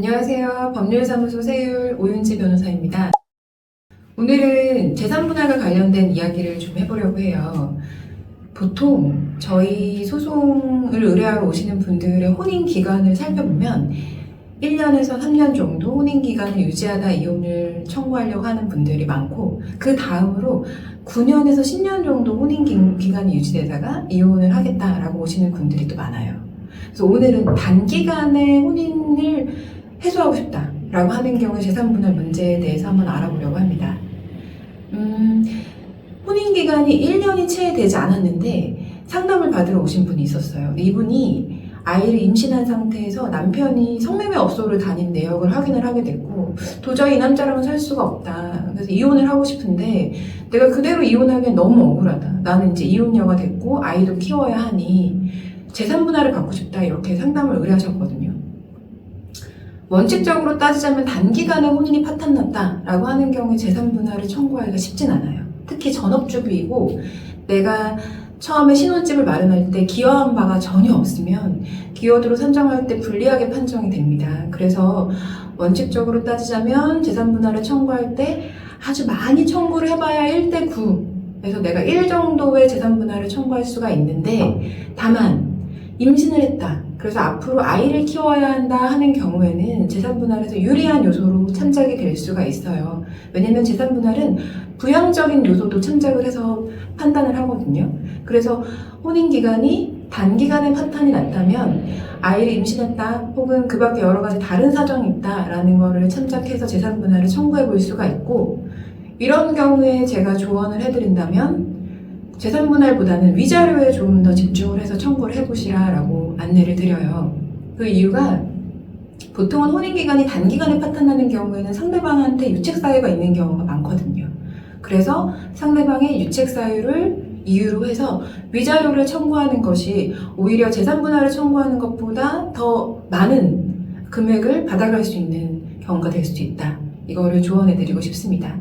안녕하세요. 법률사무소 세율 오윤지 변호사입니다. 오늘은 재산분할과 관련된 이야기를 좀 해보려고 해요. 보통 저희 소송을 의뢰하러 오시는 분들의 혼인 기간을 살펴보면 1년에서 3년 정도 혼인 기간을 유지하다 이혼을 청구하려고 하는 분들이 많고 그 다음으로 9년에서 10년 정도 혼인 기- 기간이 유지되다가 이혼을 하겠다라고 오시는 분들이 또 많아요. 그래서 오늘은 단기간에 혼인을 해소하고 싶다라고 하는 경우에 재산분할 문제에 대해서 한번 알아보려고 합니다. 음, 혼인 기간이 1년이 채 되지 않았는데 상담을 받으러 오신 분이 있었어요. 이분이 아이를 임신한 상태에서 남편이 성매매 업소를 다닌 내역을 확인을 하게 됐고 도저히 이 남자랑은 살 수가 없다. 그래서 이혼을 하고 싶은데 내가 그대로 이혼하기엔 너무 억울하다. 나는 이제 이혼녀가 됐고 아이도 키워야 하니 재산 분할을 받고 싶다 이렇게 상담을 의뢰하셨거든요. 원칙적으로 따지자면 단기간에 혼인이 파탄났다라고 하는 경우에 재산 분할을 청구하기가 쉽진 않아요. 특히 전업주부이고 내가 처음에 신혼집을 마련할 때 기여한 바가 전혀 없으면 기여도로 산정할 때 불리하게 판정이 됩니다. 그래서 원칙적으로 따지자면 재산 분할을 청구할 때 아주 많이 청구를 해봐야 1대 9. 그래서 내가 1 정도의 재산 분할을 청구할 수가 있는데 다만 임신을 했다. 그래서 앞으로 아이를 키워야 한다 하는 경우에는 재산 분할에서 유리한 요소로 참작이 될 수가 있어요. 왜냐면 재산 분할은 부양적인 요소도 참작을 해서 판단을 하거든요. 그래서 혼인 기간이 단기간에 파탄이 났다면 아이를 임신했다 혹은 그 밖에 여러 가지 다른 사정이 있다라는 거를 참작해서 재산 분할을 청구해 볼 수가 있고 이런 경우에 제가 조언을 해드린다면 재산 분할보다는 위자료에 조금 더 집중을 해서 청구를 해보시라라고 안내를 드려요. 그 이유가 보통은 혼인 기간이 단기간에 파탄나는 경우에는 상대방한테 유책 사유가 있는 경우가 많거든요. 그래서 상대방의 유책 사유를 이유로 해서 위자료를 청구하는 것이 오히려 재산 분할을 청구하는 것보다 더 많은 금액을 받아갈 수 있는 경우가 될 수도 있다. 이거를 조언해드리고 싶습니다.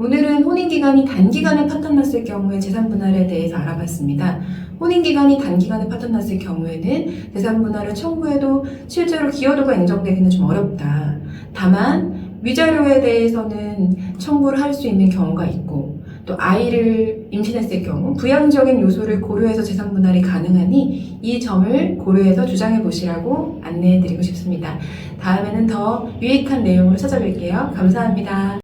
오늘은 혼인기간이 단기간에 파탄났을 경우에 재산 분할에 대해서 알아봤습니다. 혼인기간이 단기간에 파탄났을 경우에는 재산 분할을 청구해도 실제로 기여도가 인정되기는 좀 어렵다. 다만 위자료에 대해서는 청구를 할 수 있는 경우가 있고 또 아이를 임신했을 경우 부양적인 요소를 고려해서 재산 분할이 가능하니 이 점을 고려해서 주장해 보시라고 안내해 드리고 싶습니다. 다음에는 더 유익한 내용으로 찾아뵐게요. 감사합니다.